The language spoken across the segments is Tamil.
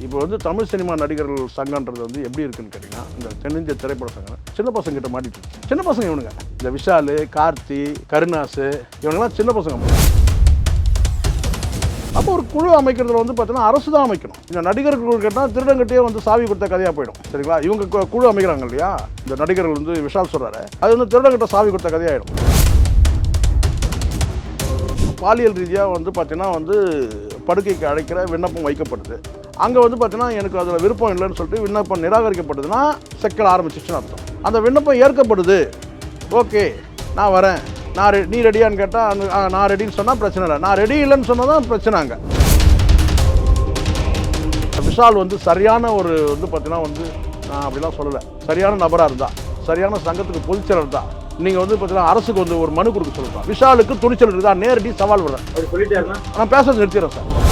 இப்போ வந்து தமிழ் சினிமா நடிகர்கள் சங்கன்றது வந்து எப்படி இருக்குன்னு கேட்டிங்கன்னா இந்த தென்னிந்திய திரைப்பட சங்கம் சின்ன பசங்க கிட்ட மாட்டிட்டு சின்ன பசங்க இவனுங்க. இந்த விஷாலு கார்த்தி கருணாசு இவங்கெல்லாம் சின்ன பசங்க. அப்போ ஒரு குழு அமைக்கிறதுல வந்து பார்த்தீங்கன்னா அரசு தான் அமைக்கணும். இந்த நடிகர்கள் கேட்டால் திருடங்கிட்டே வந்து சாவி கொடுத்த கதையாக போயிடும். சரிங்களா? இவங்க கு- குழு அமைக்கிறாங்க இல்லையா? இந்த நடிகர்கள் வந்து விஷால் சொல்கிறாரு அது வந்து திருடங்கிட்ட சாவி கொடுத்த கதையாயிடும். பாலியல் ரீதியாக வந்து பார்த்தீங்கன்னா வந்து படுக்கைக்கு அழைக்கிற விண்ணப்பம் வைக்கப்படுது. அங்கே வந்து பார்த்தீங்கன்னா எனக்கு அதில் விருப்பம் இல்லைன்னு சொல்லிட்டு விண்ணப்பம் நிராகரிக்கப்படுதுன்னா செக்கல் ஆரம்பிச்சிச்சுன்னு அர்த்தம். அந்த விண்ணப்பம் ஏற்கப்படுது. ஓகே நான் வரேன். நான் நீ ரெடியான்னு கேட்டால் நான் ரெடின்னு சொன்னால் பிரச்சனை இல்லை. நான் ரெடி இல்லைன்னு சொன்னால் தான் பிரச்சனை அங்கே. விஷால் வந்து சரியான ஒரு வந்து பார்த்தீங்கன்னா வந்து நான் அப்படிலாம் சொல்லலை. சரியான நபராக இருந்தா சரியான சங்கத்துக்கு பொதுச்செயலர் இருந்தா நீங்கள் வந்து பார்த்தீங்கன்னா அரசுக்கு வந்து ஒரு மனு கொடுக்க சொல்லலாம் விஷாலுக்கு துணிச்சல் இருந்தா நேரடி சவால் விடுறேன். நான் பேசுறது நிறுத்திடுறேன் சார்.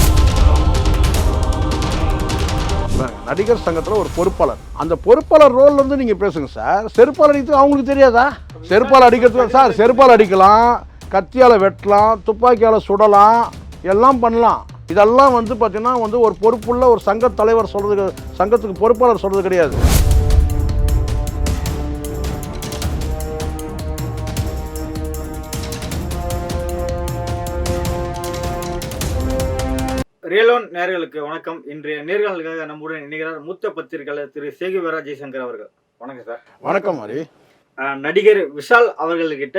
நடிகர் சங்கத்தில் ஒரு பொறுப்பாளர். அந்த பொறுப்பாளர் ரோல்ல இருந்து நீங்கள் பேசுங்க சார். செருப்பால் அடிக்கிறது அவங்களுக்கு தெரியாதா? செருப்பால் அடிக்கிறது சார் செருப்பால் அடிக்கலாம் கத்தியால் வெட்டலாம் துப்பாக்கியால் சுடலாம் எல்லாம் பண்ணலாம். இதெல்லாம் வந்து பார்த்தீங்கன்னா வந்து ஒரு பொறுப்புள்ள ஒரு சங்க தலைவர் சொல்றது சங்கத்துக்கு பொறுப்பாளர் சொல்றது கிடையாது. ரியலோன் நேர்களுக்கு வணக்கம். இன்றைய நேர்களுக்காக நம்முடன் இணைகிறார் மூத்த பத்திரிகையாளர் திரு சேகுவரா ஜெய்சங்கர் அவர்கள். வணக்கம் சார். வணக்கம் மாதிரி நடிகர் விஷால் அவர்கள்கிட்ட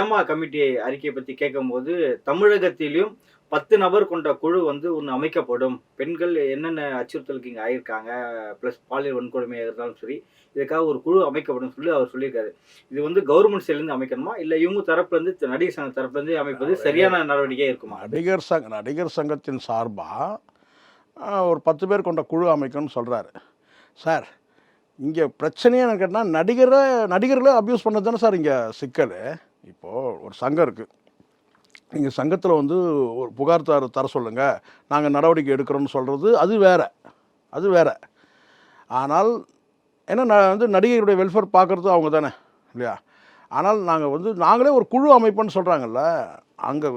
ஏமா கமிட்டி அறிக்கையை பத்தி கேட்கும்போது தமிழகத்திலும் பத்து நபர் கொண்ட குழு வந்து ஒன்று அமைக்கப்படும். பெண்கள் என்னென்ன அச்சுறுத்தலுக்கு இங்கே ஆயிருக்காங்க ப்ளஸ் பாலியல் வன்கொடுமையாக இருந்தாலும் சரி இதுக்காக ஒரு குழு அமைக்கப்படும் சொல்லி அவர் சொல்லியிருக்காரு. இது வந்து கவர்மெண்ட் சைட்லேருந்து அமைக்கணுமா? இல்லை இவங்க தரப்புலேருந்து நடிகர் சங்க தரப்புலேருந்து அமைப்பது சரியான நடவடிக்கை இருக்குமா? நடிகர் சங்க நடிகர் சங்கத்தின் சார்பாக ஒரு பத்து பேர் கொண்ட குழு அமைக்கணும்னு சொல்கிறாரு சார் இங்கே பிரச்சனையே என்ன கேட்டால் நடிகரை நடிகர்களே அப்யூஸ் பண்ணது தானே சார் இங்கே சிக்கல். இப்போது ஒரு சங்கம் இருக்குது நீங்கள் சங்கத்தில் வந்து ஒரு புகார் தர தர சொல்லுங்கள் நாங்கள் நடவடிக்கை எடுக்கிறோம்னு சொல்கிறது அது வேற. அது வேற. ஆனால் ஏன்னா நான் வந்து நடிகைகளுடைய வெல்ஃபேர் பார்க்குறது அவங்க தானே இல்லையா? ஆனால் நாங்கள் வந்து நாங்களே ஒரு குழு அமைப்புன்னு சொல்கிறாங்கல்ல அங்கே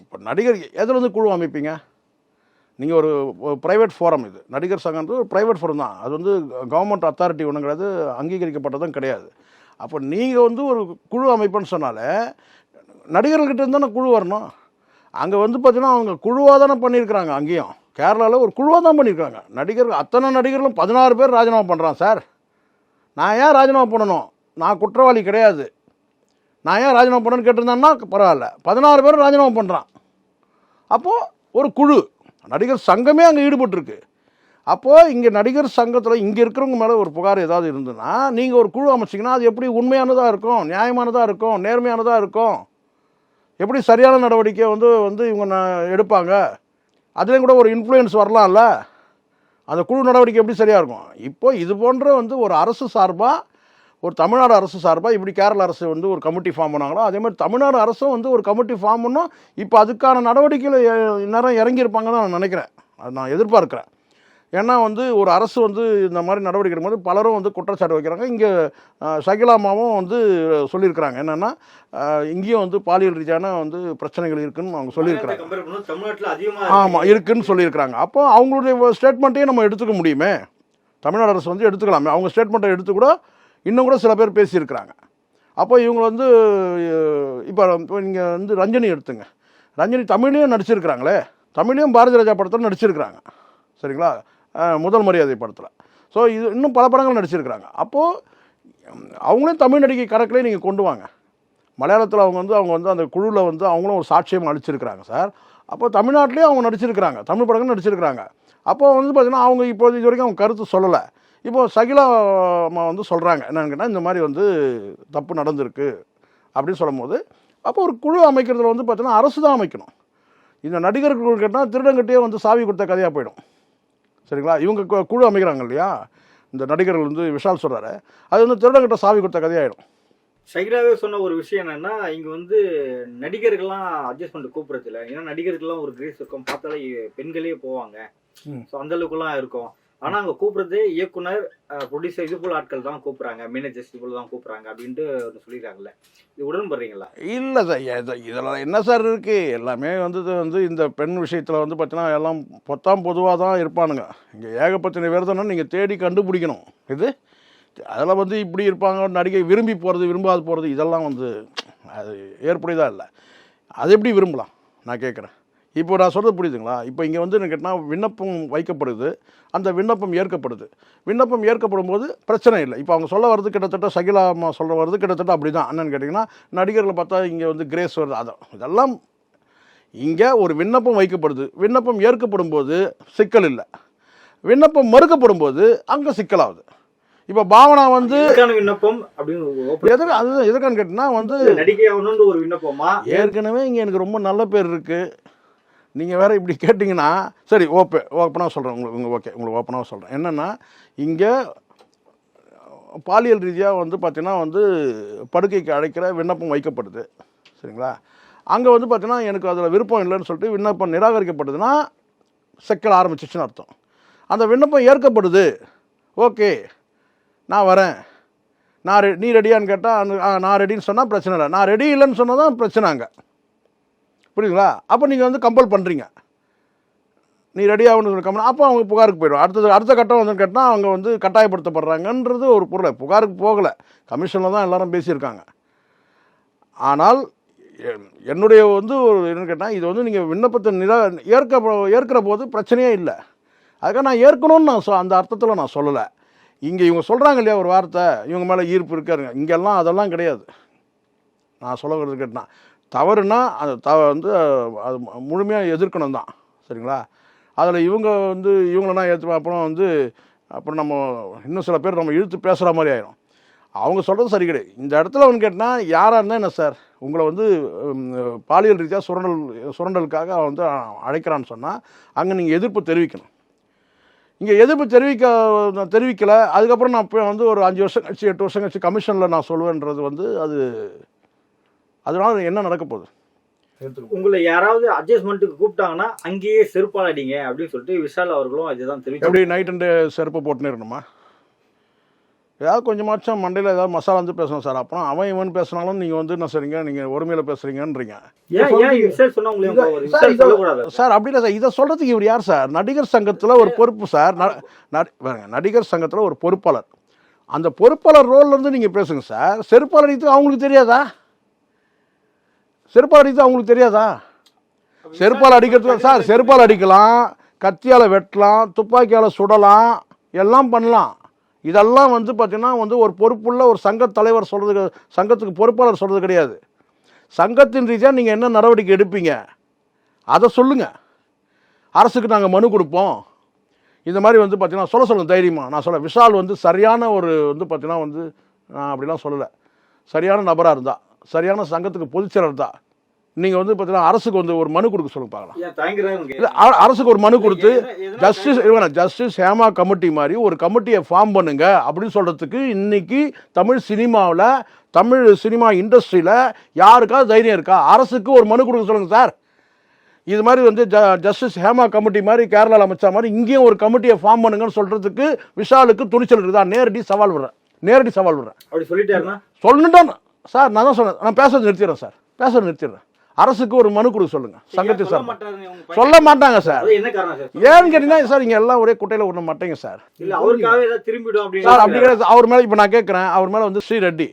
இப்போ நடிகர் எதில் வந்து குழு அமைப்பீங்க? நீங்கள் ஒரு ப்ரைவேட் ஃபோரம் இது. நடிகர் சங்கம்ன்றது ஒரு ப்ரைவேட் ஃபோரம் தான். அது வந்து கவர்மெண்ட் அத்தாரிட்டி ஒன்றும் கிடையாது அங்கீகரிக்கப்பட்டதும் கிடையாது. அப்போ நீங்கள் வந்து ஒரு குழு அமைப்புன்னு சொன்னாலே நடிகர்கள்கிட்ட இருந்துதானே குழு வரணும். அங்கே வந்து பார்த்தீங்கன்னா அவங்க குழுவாக தானே பண்ணியிருக்கிறாங்க அங்கேயும். கேரளாவில் ஒரு குழுவாக தான் பண்ணியிருக்காங்க நடிகர்கள் அத்தனை நடிகர்களும் பதினாறு பேர் ராஜினாமா பண்ணுறான் சார் நான் ஏன் ராஜினாமா பண்ணணும்? நான் குற்றவாளி கிடையாது. நான் ஏன் ராஜினாமா பண்ணணும்னு கேட்டிருந்தேன்னா பரவாயில்ல. பதினாறு பேர் ராஜினாமா பண்ணுறான் அப்போது ஒரு குழு நடிகர் சங்கமே அங்கே ஈடுபட்டிருக்கு. அப்போது இங்கே நடிகர் சங்கத்தில் இங்கே இருக்கிறவங்க மேலே ஒரு புகார் ஏதாவது இருந்ததுன்னா நீங்கள் ஒரு குழு அமைச்சிங்கன்னா அது எப்படி உண்மையானதாக இருக்கும் நியாயமானதாக இருக்கும் நேர்மையானதாக இருக்கும்? எப்படி சரியான நடவடிக்கை வந்து வந்து இவங்க எடுப்பாங்க? அதுலேயும் கூட ஒரு இன்ஃப்ளூயன்ஸ் வரலாம்ல. அந்த குழு நடவடிக்கை எப்படி சரியாக இருக்கும்? இப்போ இது போன்ற வந்து ஒரு அரசு சார்பாக ஒரு தமிழ்நாடு அரசு சார்பாக இப்படி கேரள அரசு வந்து ஒரு கமிட்டி ஃபார்ம் பண்ணாங்களோ? அதே மாதிரி தமிழ்நாடு அரசும் வந்து ஒரு கமிட்டி ஃபார்ம் பண்ணோம் இப்போ அதுக்கான நடவடிக்கையில் நேரம் இறங்கியிருப்பாங்க தான் நான் நினைக்கிறேன். அது நான் எதிர்பார்க்குறேன். ஏன்னா வந்து ஒரு அரசு வந்து இந்த மாதிரி நடவடிக்கை எடுக்கும்போது பலரும் வந்து குற்றச்சாட்டு வைக்கிறாங்க. இங்கே சகிலாமாவும் வந்து சொல்லியிருக்கிறாங்க. என்னென்னா இங்கேயும் வந்து பாலியல் ரீதியான வந்து பிரச்சனைகள் இருக்குன்னு அவங்க சொல்லியிருக்கிறாங்க. ஆமாம் இருக்குன்னு சொல்லியிருக்கிறாங்க. அப்போ அவங்களுடைய ஸ்டேட்மெண்ட்டையும் நம்ம எடுத்துக்க முடியுமே? தமிழ்நாடு அரசு வந்து எடுத்துக்கலாமே. அவங்க ஸ்டேட்மெண்ட்டை எடுத்து கூட இன்னும் கூட சில பேர் பேசியிருக்கிறாங்க. அப்போ இவங்க வந்து இப்போ நீங்கள் வந்து ரஞ்சனி எடுத்துங்க. ரஞ்சனி தமிழ்லையும் நடிச்சிருக்கிறாங்களே. தமிழையும் பாரதி ராஜா படத்தில் நடிச்சிருக்கிறாங்க. சரிங்களா? முதல் மரியாதை படத்தில். ஸோ இது இன்னும் பல படங்கள் நடிச்சிருக்கிறாங்க. அப்போது அவங்களும் தமிழ் நடிகை கணக்கிலே நீங்கள் கொண்டு வாங்க. மலையாளத்தில் அவங்க வந்து அவங்க வந்து அந்த குழுவில் வந்து அவங்களும் ஒரு சாட்சியம் அளிச்சிருக்கிறாங்க சார். அப்போ தமிழ்நாட்டிலேயும் அவங்க நடிச்சிருக்கிறாங்க. தமிழ் படங்கள் நடிச்சிருக்கிறாங்க. அப்போ வந்து பார்த்தீங்கன்னா அவங்க இப்போ இது வரைக்கும் அவங்க கருத்து சொல்லலை. இப்போ சகிலா அம்மா வந்து சொல்கிறாங்க என்னன்னு கேட்டால் இந்த மாதிரி வந்து தப்பு நடந்திருக்கு அப்படின்னு சொல்லும்போது அப்போ ஒரு குழு அமைக்கிறதுல வந்து பார்த்தீங்கன்னா அரசு தான் அமைக்கணும். இந்த நடிகர்கள் கேட்டால் திருடங்கிட்டே வந்து சாவி கொடுத்த கதையாக போயிடும். சரிங்களா? இவங்க கு- குழு அமைக்கிறாங்க இல்லையா? இந்த நடிகர்கள் வந்து விஷால் சொல்கிறாரு அது வந்து திருடங்கிட்ட சாவி கொடுத்த கதையாயிடும். ஷகிராவே சொன்ன ஒரு விஷயம் என்னன்னா இங்க வந்து நடிகர்கள்லாம் அட்ஜஸ்ட்மெண்ட் கூப்பிடுறது இல்லை ஏன்னா நடிகர்கள்லாம் ஒரு கிரேஸ் இருக்கும். பார்த்தாலே பெண்களே போவாங்க. ஸோ அந்த அளவுக்குலாம் இருக்கும். ஆனா அங்க கூப்பிட்றதே இயக்குனர் ப்ரொடியூசர் இது போல ஆட்கள் தான் கூப்பிடுறாங்க. மேனேஜர்ஸ் இது போல தான் கூப்பிடுறாங்க அப்படின்ட்டு ஒண்ணு சொல்லிடுறாங்கல்ல. இது உடன்படுறீங்களா? இல்லை சார் இதில் இதெல்லாம் என்ன சார் இருக்குது எல்லாமே வந்து இது வந்து இந்த பெண் விஷயத்தில் வந்து பார்த்தீங்கன்னா எல்லாம் பொத்தாம் பொதுவாக தான் இருப்பானுங்க. இங்கே ஏகப்பத்தின விரதம்னா நீங்கள் தேடி கண்டுபிடிக்கணும். இது? அதில் வந்து இப்படி இருப்பாங்க நடிகை விரும்பி போகிறது விரும்பாது போகிறது இதெல்லாம் வந்து அது ஏற்புடையதாக இல்லை. அது எப்படி விரும்பலாம்? நான் கேட்குறேன் இப்போ நான் சொல்கிறது புரியுதுங்களா? இப்போ இங்கே வந்து என்ன கேட்டால் விண்ணப்பம் வைக்கப்படுது. அந்த விண்ணப்பம் ஏற்கப்படுது. விண்ணப்பம் ஏற்கப்படும் போது பிரச்சனை இல்லை. இப்போ அவங்க சொல்ல வர்றது கிட்டத்தட்ட சகிலா அம்மா சொல்ல வர்றது கிட்டத்தட்ட அப்படி தான் என்னன்னு கேட்டிங்கன்னா நடிகர்களை பார்த்தா இங்கே வந்து கிரேஸ் வருது. அதான் இதெல்லாம் இங்கே ஒரு விண்ணப்பம் வைக்கப்படுது. விண்ணப்பம் ஏற்கப்படும் போது சிக்கல் இல்லை. விண்ணப்பம் மறுக்கப்படும் போது அங்கே சிக்கலாகுது. இப்போ பாவனா வந்து விண்ணப்பம் அப்படின்னு எதுக்கு அது எதுக்கான்னு கேட்டிங்கன்னா வந்து நடிகை ஒரு விண்ணப்பமா? ஏற்கனவே இங்கே எனக்கு ரொம்ப நல்ல பேர் இருக்குது நீங்கள் வேறு இப்படி கேட்டிங்கன்னா சரி ஓப்பே ஓப்பனாக சொல்கிறேன் உங்களுக்கு உங்களுக்கு ஓகே உங்களுக்கு ஓப்பனாக சொல்கிறேன் என்னென்னா இங்கே பாலியல் ரீதியாக வந்து பார்த்தீங்கன்னா வந்து படுக்கைக்கு அழைக்கிற விண்ணப்பம் வைக்கப்படுது. சரிங்களா? அங்கே வந்து பார்த்தீங்கன்னா எனக்கு அதில் விருப்பம் இல்லைன்னு சொல்லிட்டு விண்ணப்பம் நிராகரிக்கப்படுதுன்னா சிக்கல் ஆரம்பிச்சிச்சுன்னு அர்த்தம். அந்த விண்ணப்பம் ஏற்கப்படுது. ஓகே நான் வரேன். நான் ரெ- நீ ரெடியான்னு கேட்டால் நான் ரெடின்னு சொன்னால் பிரச்சனை இல்லை. நான் ரெடி இல்லைன்னு சொன்னால் தான் பிரச்சனை அங்கே. புரியுதுங்களா? அப்போ நீங்கள் வந்து கம்பல் பண்ணுறீங்க நீ ரெடி ஆகணும்னு கம்பல் அப்போ அவங்க புகாருக்கு போயிடும் அடுத்தது அடுத்த கட்டம் வந்து கேட்டால் அவங்க வந்து கட்டாயப்படுத்தப்படுறாங்கன்றது ஒரு பொருளை. புகாருக்கு போகலை. கமிஷனில் தான் எல்லாரும் பேசியிருக்காங்க. ஆனால் என்னுடைய வந்து ஒரு என்னன்னு கேட்டால் இது வந்து நீங்கள் விண்ணப்பத்தை நிரா ஏற்க ஏற்கிற போது பிரச்சனையே இல்லை. அதுக்காக நான் ஏற்கணும்னு நான் சொ அந்த அர்த்தத்தில் நான் சொல்லலை. இங்கே இவங்க சொல்கிறாங்க இல்லையா ஒரு வார்த்தை இவங்க மேலே ஈர்ப்பு இருக்காருங்க. இங்கெல்லாம் அதெல்லாம் கிடையாது. நான் சொல்ல வர்றது கேட்டால் தவறுனா அந்த த வந்து அது முழுமையாக எதிர்க்கணும் தான். சரிங்களா? அதில் இவங்க வந்து இவங்களெல்லாம் ஏற்று அப்புறம் வந்து அப்புறம் நம்ம இன்னும் சில பேர் நம்ம இழுத்து பேசுகிற மாதிரி ஆயிரும். அவங்க சொல்கிறது சரி கிடையாது. இந்த இடத்துல வந்து கேட்டால் யாராக இருந்தால் என்ன சார்? உங்களை வந்து பாலியல் ரீதியாக சுரண்டல் சுரண்டலுக்காக அவன் வந்து அழைக்கிறான்னு சொன்னால் அங்கே நீங்கள் எதிர்ப்பு தெரிவிக்கணும். இங்கே எதிர்ப்பு தெரிவிக்க நான் தெரிவிக்கலை. அதுக்கப்புறம் நான் இப்போ வந்து ஒரு அஞ்சு வருஷம் கழிச்சு எட்டு வருஷம் கழிச்சு கமிஷனில் நான் சொல்லுவேன்றது வந்து அது அதனால என்ன நடக்க போகுது? உங்களை யாராவது அட்ஜஸ்ட்மெண்ட்டுக்கு கூப்பிட்டாங்கன்னா அங்கேயே செருப்பால் அடிங்க அப்படின்னு சொல்லிட்டு விஷால் அவர்களும் இதுதான் தெரிவிச்சு எப்படி நைட் அண்டு செருப்பு போட்டுன்னு இருக்கணுமா? ஏதாவது கொஞ்சமாச்சும் மண்டையில் ஏதாவது மசாலா வந்து பேசணும் சார். அப்புறம் அவன் இவன் பேசினாலும் நீங்கள் வந்து என்ன சரிங்க நீங்கள் ஒருமையில் பேசுகிறீங்கன்றீங்க? சார், அப்படி இல்லை சார். இதை சொல்கிறதுக்கு இவர் யார் சார்? நடிகர் சங்கத்தில் ஒரு பொறுப்பு சார். நடிகர் சங்கத்தில் ஒரு பொறுப்பாளர். அந்த பொறுப்பாளர் ரோல்ல இருந்து நீங்கள் பேசுங்க சார். அடித்து அவங்களுக்கு தெரியாதா? செருப்பால் அடித்து அவங்களுக்கு தெரியாதா? செருப்பால் அடிக்கிறதுக்கு சார் செருப்பால் அடிக்கலாம் கத்தியால் வெட்டலாம் துப்பாக்கியால் சுடலாம் எல்லாம் பண்ணலாம். இதெல்லாம் வந்து பார்த்தீங்கன்னா வந்து ஒரு பொறுப்புள்ள ஒரு சங்க தலைவர் சொல்கிறது சங்கத்துக்கு பொறுப்பாளர் சொல்கிறது கிடையாது. சங்கத்தின் ரீதியாக நீங்கள் என்ன நடவடிக்கை எடுப்பீங்க? அதை சொல்லுங்கள் அரசுக்கு நாங்கள் மனு கொடுப்போம். இந்த மாதிரி வந்து பார்த்தீங்கன்னா சொல்ல சொல்லுங்க தைரியமா. நான் சொல்ல விஷால் வந்து சரியான ஒரு வந்து பார்த்தீங்கன்னா வந்து நான் அப்படிலாம் சொல்லலை. சரியான நபராக இருந்தா. சரியான சங்கத்துக்கு பொதுச்செயலர் தான். நீங்கள் வந்து பார்த்தீங்கன்னா அரசுக்கு வந்து ஒரு மனு கொடுக்க சொல்லுங்க பார்க்கலாம். இல்லை அரசுக்கு ஒரு மனு கொடுத்து ஜஸ்டிஸ் ஜஸ்டிஸ் ஹேமா கமிட்டி மாதிரி ஒரு கமிட்டியை ஃபார்ம் பண்ணுங்க அப்படின்னு சொல்கிறதுக்கு இன்னைக்கு தமிழ் சினிமாவில் தமிழ் சினிமா இண்டஸ்ட்ரியில் யாருக்காவது தைரியம் இருக்கா? அரசுக்கு ஒரு மனு கொடுக்க சொல்லுங்கள் சார். இது மாதிரி வந்து ஜ ஜஸ்டிஸ் ஹேமா கமிட்டி மாதிரி கேரளாவில் அமைச்ச மாதிரி இங்கேயும் ஒரு கமிட்டியை ஃபார்ம் பண்ணுங்கன்னு சொல்கிறதுக்கு விஷாலுக்கு துணிச்சல் இருக்குதா? நேரடி சவால் விடுறேன். நேரடி சவால் விடுறேன். அப்படி சொல்லிட்டாருன்னா? சொல்லணுட்டான் சார் நான் தான் சொன்னேன். நான் பேசுறது நிறுத்திடுறேன் சார். பேசுறது நிறுத்திடுறேன். அரசுக்கு ஒரு மனு கொடுக்க சொல்லுங்கள் சங்கத்தை சார் சொல்ல மாட்டாங்க சார். ஏன்னு கேட்டீங்கன்னா சார் இங்கே எல்லாம் ஒரே குட்டையில் விட மாட்டேங்க சார். சார் அப்படி கிடையாது அவர் மேலே இப்போ நான் கேட்குறேன் அவர் மேலே வந்து ஸ்ரீ ரெட்டி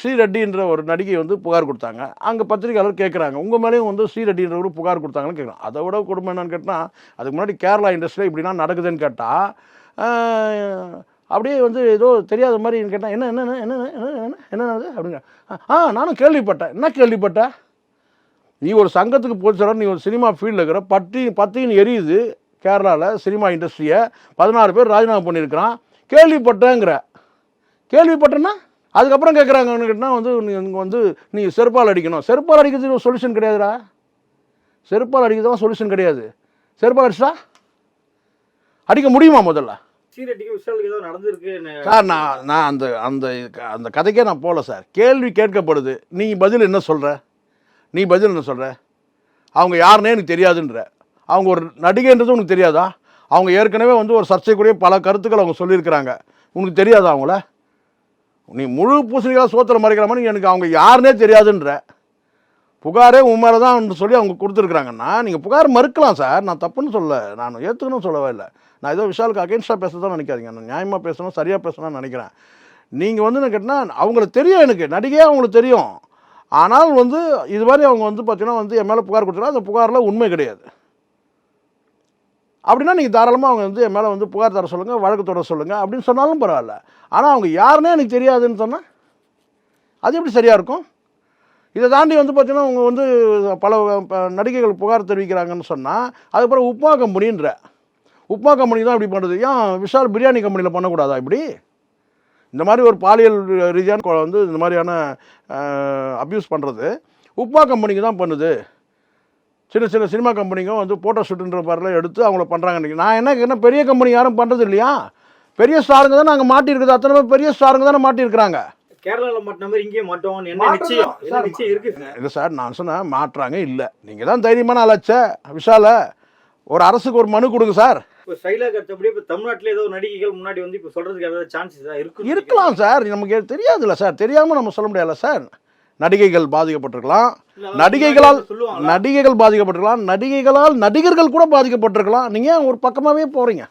ஸ்ரீ ரெட்டின்ற ஒரு நடிகை வந்து புகார் கொடுத்தாங்க. அங்கே பத்திரிகையாளர் கேட்குறாங்க உங்கள் மேலேயும் வந்து ஸ்ரீ ரெட்டின்றவர் புகார் கொடுத்தாங்கன்னு கேட்குறோம் அதை விட கொடுமை என்னன்னு கேட்டால் அதுக்கு முன்னாடி கேரளா இண்டஸ்ட்ரியில் இப்படின்னா நடக்குதுன்னு கேட்டால் அப்படியே வந்து ஏதோ தெரியாத மாதிரி கேட்டேன் என்ன என்ன என்ன என்ன என்ன என்ன என்ன அப்படிங்க ஆ நானும் கேள்விப்பட்டேன். என்ன கேள்விப்பட்டேன் நீ ஒரு சங்கத்துக்கு போச்சுற நீ ஒரு சினிமா ஃபீல்டில் இருக்கிற பட்டி பத்தின்னு எரியுது கேரளாவில் சினிமா இண்டஸ்ட்ரியை. பதினாறு பேர் ராஜினாமா பண்ணியிருக்கிறான். கேள்விப்பட்டேங்கிற. கேள்விப்பட்டேன்னா? அதுக்கப்புறம் கேட்குறாங்கன்னு கேட்டால் வந்து நீங்கள் இங்கே வந்து நீ செருப்பால் அடிக்கணும். செருப்பால் அடிக்கிறதுக்கு ஒரு சொல்யூஷன் கிடையாதுடா. செருப்பால் அடிக்கிறதுலாம் சொல்யூஷன் கிடையாது. செருப்பால் அடிச்சா அடிக்க முடியுமா முதல்ல? சீரட்டிக்கு விஷாலுக்கு ஏதோ நடந்திருக்கு சார் நான் நான் அந்த அந்த அந்த கதைக்கே நான் போகல சார். கேள்வி கேட்கப்படுது. நீ பதில் என்ன சொல்கிற நீ பதில் என்ன சொல்கிற அவங்க யாருன்னே எனக்கு தெரியாதுன்ற. அவங்க ஒரு நடிகைன்றது உனக்கு தெரியாதா? அவங்க ஏற்கனவே வந்து ஒரு சர்ச்சைக்குரிய பல கருத்துக்கள் அவங்க சொல்லியிருக்கிறாங்க. உனக்கு தெரியாதா அவங்கள? நீ முழு பூசணிக்காக சோத்தில் மறைக்கிற மாதிரி எனக்கு அவங்க யாருன்னே தெரியாதுன்ற. புகாரே உன் மேலே தான் சொல்லி அவங்க கொடுத்துருக்குறாங்கன்னா நீங்கள் புகார் மறுக்கலாம் சார். நான் தப்புன்னு சொல்ல நான் ஏற்றுக்கணும் சொல்லவே இல்லை. நான் ஏதோ விஷாலுக்கு அகேன்ஸ்டாக பேச தான் நினைக்காதீங்க. நான் நியாயமாக பேசணும் சரியாக பேசணும்னு நினைக்கிறேன். நீங்கள் வந்து என்ன கேட்டால் அவங்களுக்கு தெரியும் எனக்கு. நடிகையே அவங்களுக்கு தெரியும். ஆனால் வந்து இது மாதிரி அவங்க வந்து பார்த்தீங்கன்னா வந்து என் மேலே புகார் கொடுத்துருக்கா அந்த புகாரில் உண்மை கிடையாது. அப்படின்னா நீங்கள் தாராளமாக அவங்க வந்து என் மேலே வந்து புகார் தர சொல்லுங்கள் வழக்கு தொடர சொல்லுங்கள் அப்படின்னு சொன்னாலும் பரவாயில்ல. ஆனால் அவங்க யாருன்னே எனக்கு தெரியாதுன்னு சொன்னால் அது எப்படி சரியாக இருக்கும்? இதை தாண்டி வந்து பார்த்தீங்கன்னா அவங்க வந்து பல ப- நடிகைகள் புகார் தெரிவிக்கிறாங்கன்னு சொன்னால் அதுக்கப்புறம் உப்மா கம்பெனின்ற உப்மா கம்பெனி தான் இப்படி பண்ணுறது ஏன் விஷால் பிரியாணி கம்பெனியில் பண்ணக்கூடாதா இப்படி? இந்த மாதிரி ஒரு பாலியல் ரீதியான வந்து இந்த மாதிரியான அப்யூஸ் பண்ணுறது உப்மா கம்பெனிக்கு தான் பண்ணுது. சின்ன சின்ன சினிமா கம்பெனிங்க வந்து ஃபோட்டோ ஷூட்டுன்ற மாதிரிலாம் எடுத்து அவங்கள பண்ணுறாங்க இன்றைக்கி நான் என்ன என்ன பெரிய கம்பெனி யாரும் பண்ணுறது இல்லையா? பெரிய ஸ்டாருங்க தான் நாங்கள் மாட்டியிருக்குது. அத்தனை பேர் பெரிய ஸ்டாருங்க தானே மாட்டியிருக்கிறாங்க. கேரளால மாட்டின மாதிரி இங்கேயே மாட்டோம். என்ன மாட்டோம் நிச்சயம்? என்ன சார். நிச்சயம் இருக்கு? இல்லை சார் நான் சொன்னேன் மாட்டுறாங்க இல்லை. நீங்கள் தான் தைரியமான ஆளாச்சே விஷால. ஒரு அரசுக்கு ஒரு மனு கொடுங்க சார். இப்போ சைலா கருத்தப்படி இப்போ தமிழ்நாட்டுல ஏதோ நடிகைகள் முன்னாடி வந்து இப்போ சொல்றதுக்கு ஏதாவது சான்சஸ் இருக்கு இருக்கலாம் சார். நமக்கு தெரியாதுல்ல சார். தெரியாமல் நம்ம சொல்ல முடியாதுல்ல சார். நடிகைகள் பாதிக்கப்பட்டிருக்கலாம். நடிகைகளால் நடிகைகள் பாதிக்கப்பட்டிருக்கலாம். நடிகைகளால் நடிகர்கள் கூட பாதிக்கப்பட்டிருக்கலாம். நீங்கள் ஒரு பக்கமாகவே போகிறீங்க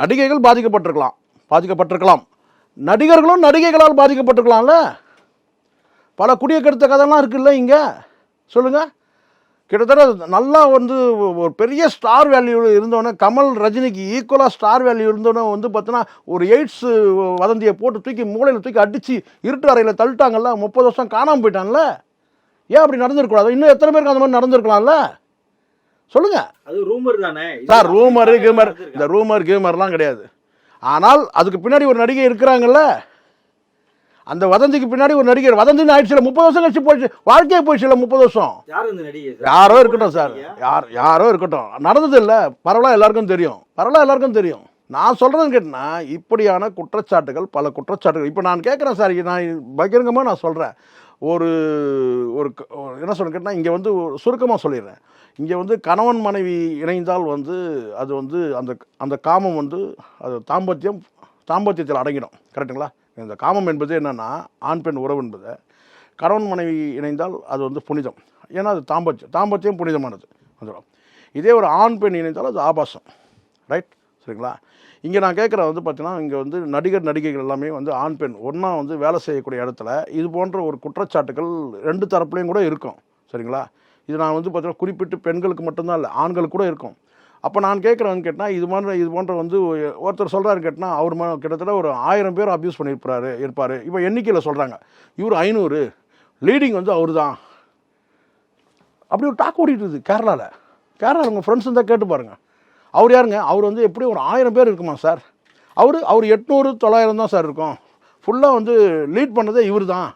நடிகைகள் பாதிக்கப்பட்டிருக்கலாம். பாதிக்கப்பட்டிருக்கலாம். நடிகர்களும் நடிகைகளால் பாதிக்கப்பட்டிருக்கலாம்ல. பல குடிய கெடுத்த கதைலாம் இருக்குல்ல இங்கே? சொல்லுங்கள் கிட்டத்தட்ட நல்லா வந்து ஒரு பெரிய ஸ்டார் வேல்யூ இருந்தோன்னே கமல் ரஜினிக்கு ஈக்குவலாக ஸ்டார் வேல்யூ இருந்தோன்னே வந்து பார்த்தோன்னா ஒரு எய்ட்ஸ் வதந்தியை போட்டு தூக்கி மூளையில் தூக்கி அடித்து இருட்டு அறையில் தள்ளிட்டாங்கல்ல முப்பது வருஷம் காணாமல் போயிட்டான்ல? ஏன் அப்படி நடந்திருக்கூடாது இன்னும் எத்தனை பேருக்கு அந்த மாதிரி நடந்திருக்கலாம்ல? சொல்லுங்க. அது ரூமர் தானே? சார் ரூமர் கீமர்? இந்த ரூமர் கீமர்லாம் கிடையாது. ஆனால் அதுக்கு பின்னாடி ஒரு நடிகை இருக்கிறாங்கல்ல? அந்த வதந்திக்கு பின்னாடி ஒரு நடிகர் வதந்தின்னு ஆயிடுச்சுல முப்பது வருஷம் கழிச்சு போயிடுச்சு. வாழ்க்கையே போயிடுச்சுல முப்பது வருஷம். யார் இருக்கட்டும் சார். யார் யாரோ இருக்கட்டும். நடந்தது இல்லை பரவலாக எல்லாருக்கும் தெரியும். பரவலாக எல்லாருக்கும் தெரியும். நான் சொல்கிறது கேட்டினா இப்படியான குற்றச்சாட்டுகள் பல குற்றச்சாட்டுகள். இப்போ நான் கேட்குறேன் சார் நான் பகிரங்கமாக நான் சொல்கிறேன் ஒரு ஒரு என்ன சொல்ல கேட்டால் இங்கே வந்து சுருக்கமாக சொல்லிடுறேன். இங்கே வந்து கணவன் மனைவி இணைந்தால் வந்து அது வந்து அந்த அந்த காமம் வந்து அது தாம்பத்தியம் தாம்பத்தியத்தில் அடங்கிடும். கரெக்டுங்களா இந்த காமம் என்பது என்னென்னா ஆண் பெண் உறவு என்பது. கணவன் மனைவி இணைந்தால் அது வந்து புனிதம். ஏன்னா அது தாம்பத்தியம் தாம்பத்தியம் புனிதமானது. வந்துடும் இதே ஒரு ஆண் பெண் இணைந்தால் அது ஆபாசம். ரைட் சரிங்களா? இங்கே நான் கேட்குறது வந்து பார்த்தீங்கன்னா இங்கே வந்து நடிகர் நடிகைகள் எல்லாமே வந்து ஆண் பெண் ஒன்றா வந்து வேலை செய்யக்கூடிய இடத்துல இது போன்ற ஒரு குற்றச்சாட்டுகள் ரெண்டு தரப்புலையும் கூட இருக்கும். சரிங்களா? இது நான் வந்து பார்த்தீங்கன்னா குறிப்பிட்டு பெண்களுக்கு மட்டும்தான் இல்லை ஆண்களுக்கு கூட இருக்கும். அப்போ நான் கேட்குறேன்னு கேட்டால் இது மாதிரி இது போன்ற வந்து ஒருத்தர் சொல்கிறாரு கேட்டால் அவர் கிட்டத்தட்ட ஒரு ஆயிரம் பேர் அப்யூஸ் பண்ணியிருப்பாரு இருப்பார். இப்போ எண்ணிக்கையில் சொல்கிறாங்க இவர் ஐநூறு. லீடிங் வந்து அவர் தான் அப்படி ஒரு டாக் ஓடிட்டுருது கேரளாவில் கேரளாவில் உங்கள் ஃப்ரெண்ட்ஸ் இருந்தால் கேட்டு பாருங்கள் அவர் யாருங்க? அவர் வந்து எப்படியும் ஒரு ஆயிரம் பேர் இருக்குமா சார் அவர் அவர் எட்நூறு தொள்ளாயிரம் தான் சார் இருக்கும். ஃபுல்லாக வந்து லீட் பண்ணதே இவர் தான்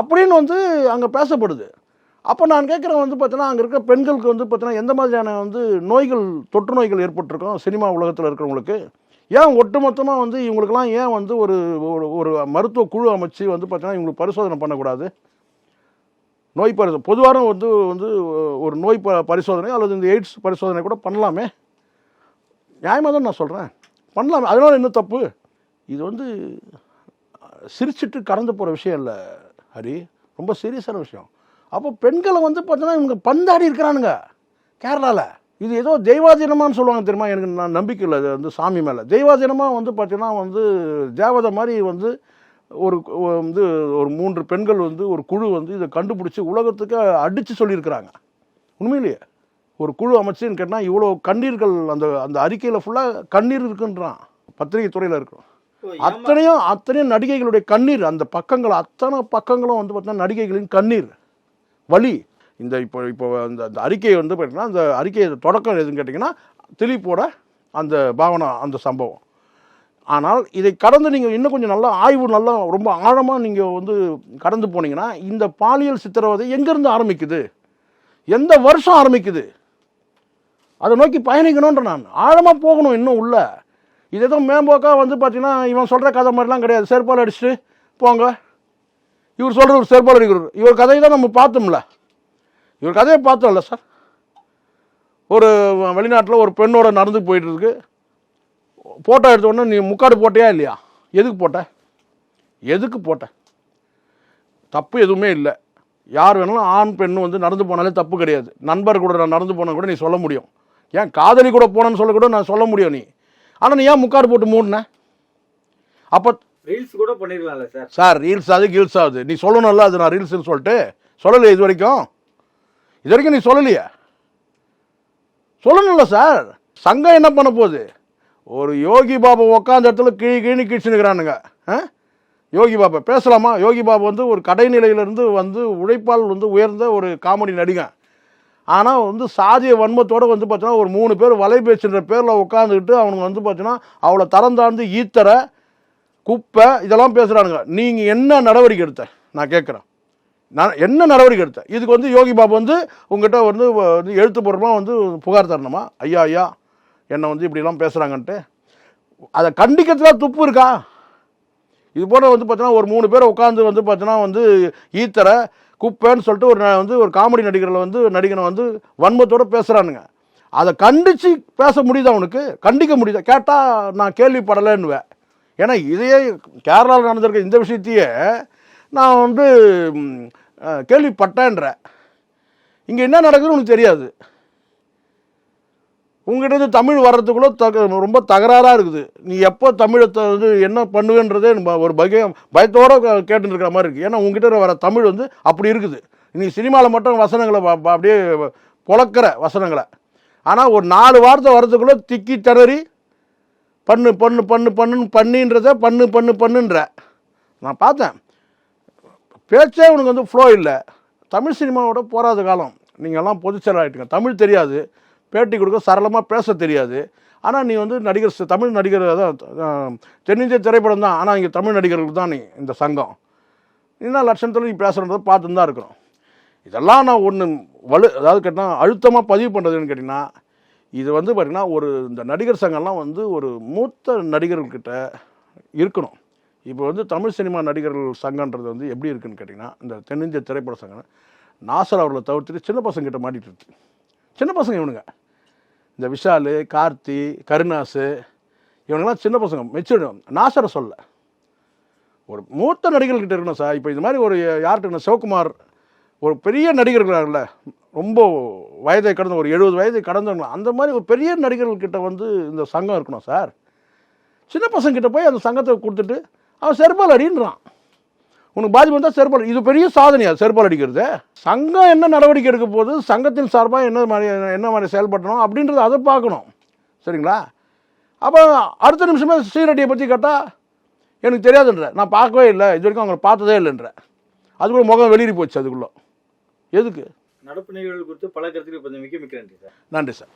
அப்படின்னு வந்து அங்கே பேசப்படுது. அப்போ நான் கேட்குறேன் வந்து பார்த்தீங்கன்னா அங்கே இருக்கிற பெண்களுக்கு வந்து பார்த்தீங்கன்னா எந்த மாதிரியான வந்து நோய்கள் தொற்று நோய்கள் ஏற்பட்டிருக்கும் சினிமா உலகத்தில் இருக்கிறவங்களுக்கு ஏன் ஒட்டுமொத்தமாக வந்து இவங்களுக்கெல்லாம் ஏன் வந்து ஒரு ஒரு- ஒரு மருத்துவ குழு அமைச்சு வந்து பார்த்தீங்கன்னா இவங்களுக்கு பரிசோதனை பண்ணக்கூடாது? நோய் பரிசோ பொதுவாக வந்து வந்து ஒரு நோய் ப பரிசோதனை அல்லது இந்த எய்ட்ஸ் பரிசோதனை கூட பண்ணலாமே. நியாயமாக தான் நான் சொல்கிறேன் பண்ணலாமே. அதனால என்ன தப்பு? இது வந்து சிரிச்சிட்டு கடந்து போகிற விஷயம் இல்லை ஹரி. ரொம்ப சீரியஸான விஷயம். அப்போ பெண்களை வந்து பார்த்தீங்கன்னா இவங்க பந்தாடி இருக்கிறானுங்க. கேரளாவில் இது ஏதோ தெய்வாதீனமான்னு சொல்லுவாங்க தெரியுமா? எனக்கு நான் நம்பிக்கை இல்லை. அது வந்து சாமி மேலே. தெய்வாதீனமாக வந்து பார்த்தீங்கன்னா வந்து தேவதை மாதிரி வந்து ஒரு வந்து ஒரு மூன்று பெண்கள் வந்து ஒரு குழு வந்து இதை கண்டுபிடிச்சி உலகத்துக்கு அடித்து சொல்லியிருக்கிறாங்க. உண்மையிலேயே. ஒரு குழு அமைச்சுன்னு கேட்டால் இவ்வளோ கண்ணீர்கள் அந்த அந்த அறிக்கையில் ஃபுல்லாக கண்ணீர் இருக்குன்றான். பத்திரிகை துறையில் ஏமா- அத்தனையும் அத்தனையும் நடிகைகளுடைய கண்ணீர். அந்த பக்கங்கள் அத்தனை பக்கங்களும் வந்து பார்த்தீங்கன்னா நடிகைகளின் கண்ணீர். வழி. இந்த இப்போ இப்போ அந்த அந்த அறிக்கையை வந்து பார்த்தீங்கன்னா அந்த அறிக்கையை தொடக்கம் எதுன்னு கேட்டிங்கன்னா திலீப்போட அந்த பாவனா அந்த சம்பவம். ஆனால் இதை கடந்து நீங்கள் இன்னும் கொஞ்சம் நல்லா ஆய்வு நல்லா ரொம்ப ஆழமாக நீங்கள் வந்து கடந்து போனீங்கன்னா இந்த பாலியல் சித்திரவதை எங்கேருந்து ஆரம்பிக்குது? எந்த வருஷம் ஆரம்பிக்குது? அதை நோக்கி பயணிக்கணுன்ற நான் ஆழமாக போகணும் இன்னும் உள்ள. இது எதுவும் மேம்போக்காக வந்து பார்த்தீங்கன்னா இவன் சொல்கிற கதை மாதிரிலாம் கிடையாது. செருப்பால் அடிச்சுட்டு போங்க. இவர் சொல்கிற ஒரு செருப்பால் அடிக்கிறார் இவர் கதையை தான் நம்ம பார்த்தோம்ல. இவர் கதையை பார்த்தோம்ல சார். ஒரு வெளிநாட்டில் ஒரு பெண்ணோட நடந்து போயிட்டுருக்கு ஃபோட்டோ எடுத்த உடனே நீ முக்காடு போட்டியா இல்லையா? எதுக்கு போட்ட? எதுக்கு போட்ட? தப்பு எதுவுமே இல்லை. யார் வேணாலும் ஆண் பெண் வந்து நடந்து போனாலே தப்பு கிடையாது. நண்பர் கூட நான் நடந்து போனால் கூட நீ சொல்ல முடியும். ஏன் காதலி கூட போனேன்னு சொல்ல கூட நான் சொல்ல முடியும் நீ. ஆனால் நீ ஏன் முக்காடு போட்டு மூடின? அப்போ ரீல்ஸ் கூட பண்ணிடலாம்ல சார் சார் ரீல்ஸ் அது கீல்ஸ் ஆகுது. நீ சொல்லணும்ல அது நான் ரீல்ஸ்னு சொல்லிட்டு. சொல்லலையே இது வரைக்கும்? இது வரைக்கும் நீ சொல்லலையே? சொல்லணும்ல சார் சங்கம் என்ன பண்ண போகுது? ஒரு யோகி பாபா உக்காந்த இடத்துல கிழி கிழி கிழிச்சுனுக்கிறானுங்க ஆ? யோகி பாபா பேசலாமா? யோகி பாபா வந்து ஒரு கடைநிலையிலேருந்து வந்து உழைப்பால் வந்து உயர்ந்த ஒரு காமெடி நடிகன். ஆனால் வந்து சாதிய வன்மத்தோடு வந்து பார்த்தீங்கன்னா ஒரு மூணு பேர் வலைபேசின்ற பேரில் உட்காந்துக்கிட்டு அவனுங்க வந்து பார்த்தீங்கன்னா அவளை தரம் தாழ்ந்து ஈத்தரை குப்பை இதெல்லாம் பேசுகிறானுங்க நீங்கள் என்ன நடவடிக்கை எடுத்த? நான் கேட்குறேன். நான் என்ன நடவடிக்கை எடுத்தேன் இதுக்கு வந்து யோகி பாபு வந்து உங்ககிட்ட வந்து வந்து எழுத்துப்பூர்வமாக வந்து புகார் தரணுமா? ஐயா ஐயா என்னை வந்து இப்படிலாம் பேசுகிறாங்கன்ட்டு அதை கண்டிக்கிறதுல துப்பு இருக்கா? இது போல் வந்து பார்த்தீங்கன்னா ஒரு மூணு பேர் உட்காந்து வந்து பார்த்தீங்கன்னா வந்து ஈத்தரை குப்பைன்னு சொல்லிட்டு ஒரு வந்து ஒரு காமெடி நடிகரில் வந்து நடிகனை வந்து வன்மத்தோடு பேசுகிறானுங்க அதை கண்டித்து பேச முடியுதா அவனுக்கு கண்டிக்க முடியுதா? கேட்டால் நான் கேள்விப்படலைன்னுவேன். ஏன்னா இதையே கேரளாவில் நடந்திருக்க இந்த விஷயத்தையே நான் வந்து கேள்விப்பட்டேன்ற. கேள்விப்பட்டேன்றேன் இங்கே என்ன நடக்குதுன்னு உனக்கு தெரியாது. உங்ககிட்ட இருந்து தமிழ் வர்றதுக்குள்ள தக ரொம்ப தகராறாக இருக்குது. நீ எப்போ தமிழை த- வந்து என்ன பண்ணுவேன்றதே ஒரு பயம் பயத்தோடு கேட்டுன்னு இருக்கிற மாதிரி இருக்குது ஏன்னா உங்ககிட்ட வர தமிழ் வந்து அப்படி இருக்குது. நீ சினிமாவில் மட்டும் வசனங்களை ப- அப்படியே பொழக்கிற வசனங்களை. ஆனால் ஒரு நாலு வார்த்தை வர்றதுக்குள்ளே திக்கி திணறி பண்ணு பண்ணு பண்ணு பண்ணுன்னு பண்ணின்றத பண்ணு பண்ணு பண்ணுன்ற. நான் பார்த்தேன். பேச்சே உனக்கு வந்து ஃப்ளோ இல்லை. தமிழ் சினிமாவோட போராத காலம். நீங்கள்லாம் பொதுச்செயலாக ஆகிட்டுங்க தமிழ் தெரியாது. பேட்டி கொடுக்க சரளமாக பேச தெரியாது. ஆனால் நீ வந்து நடிகர் தமிழ் நடிகர் தான் தென்னிந்திய திரைப்படம் தான். ஆனால் இங்கே தமிழ் நடிகர்களுக்கு தான் நீ இந்த சங்கம். என்ன லட்சணத்தில் நீ பேசுகிறத பார்த்துன்னு தான் இருக்கிறோம் இதெல்லாம் நான் ஒன்று வலு அதாவது கேட்டால் அழுத்தமாக பதிவு பண்ணுறதுன்னு கேட்டிங்கன்னா இது வந்து பார்த்திங்கன்னா ஒரு இந்த நடிகர் சங்கம்லாம் வந்து ஒரு மூத்த நடிகர்கள்கிட்ட இருக்கணும். இப்போ வந்து தமிழ் சினிமா நடிகர்கள் சங்கன்றது வந்து எப்படி இருக்குன்னு கேட்டிங்கன்னா இந்த தென்னிந்திய திரைப்பட சங்கம் நாசர் அவர்களை தவிர்த்துட்டு சின்ன பசங்கிட்ட மாட்டிட்டு இருக்கு. சின்ன பசங்க இவனுங்க. இந்த விஷால் கார்த்தி கருணாசு இவனுங்கெல்லாம் சின்ன பசங்க மெச்சூர்டு நாசரை சொல்ல. ஒரு மூத்த நடிகர்கிட்ட இருக்கணும் சார். இப்போ இது மாதிரி ஒரு யார்கிட்ட சிவகுமார் ஒரு பெரிய நடிகர்களாகல. ரொம்ப வயதை கடந்த ஒரு எழுபது வயதை கடந்தவங்க அந்த மாதிரி ஒரு பெரிய நடிகர்கள்கிட்ட வந்து இந்த சங்கம் இருக்கணும் சார். சின்ன பசங்கிட்ட போய் அந்த சங்கத்தை கொடுத்துட்டு அவன் செருப்பால் அடின்றான். உனக்கு பாதிப்பு வந்தால் செருப்பால் இது பெரிய சாதனையா செருப்பால் அடிக்கிறது? சங்கம் என்ன நடவடிக்கை எடுக்க போகுது? சங்கத்தின் சார்பாக என்ன மாதிரி என்ன மாதிரி செயல்படணும் அப்படின்றத அதை பார்க்கணும். சரிங்களா? அப்போ அடுத்த நிமிஷமே ஸ்ரீரெட்டியை பற்றி கேட்டால் எனக்கு தெரியாதுன்ற. நான் பார்க்கவே இல்லை. இது வரைக்கும் அவங்களை பார்த்ததே இல்லைன்ற. அதுக்குள்ளே முகம் வெளியேறி போச்சு அதுக்குள்ளே. எதுக்கு? நடப்பு நிகழ்வுகள் குறித்து பல கருத்துக்கள் பதிவு மிக்க மிக்க நன்றி சார். நன்றி சார்.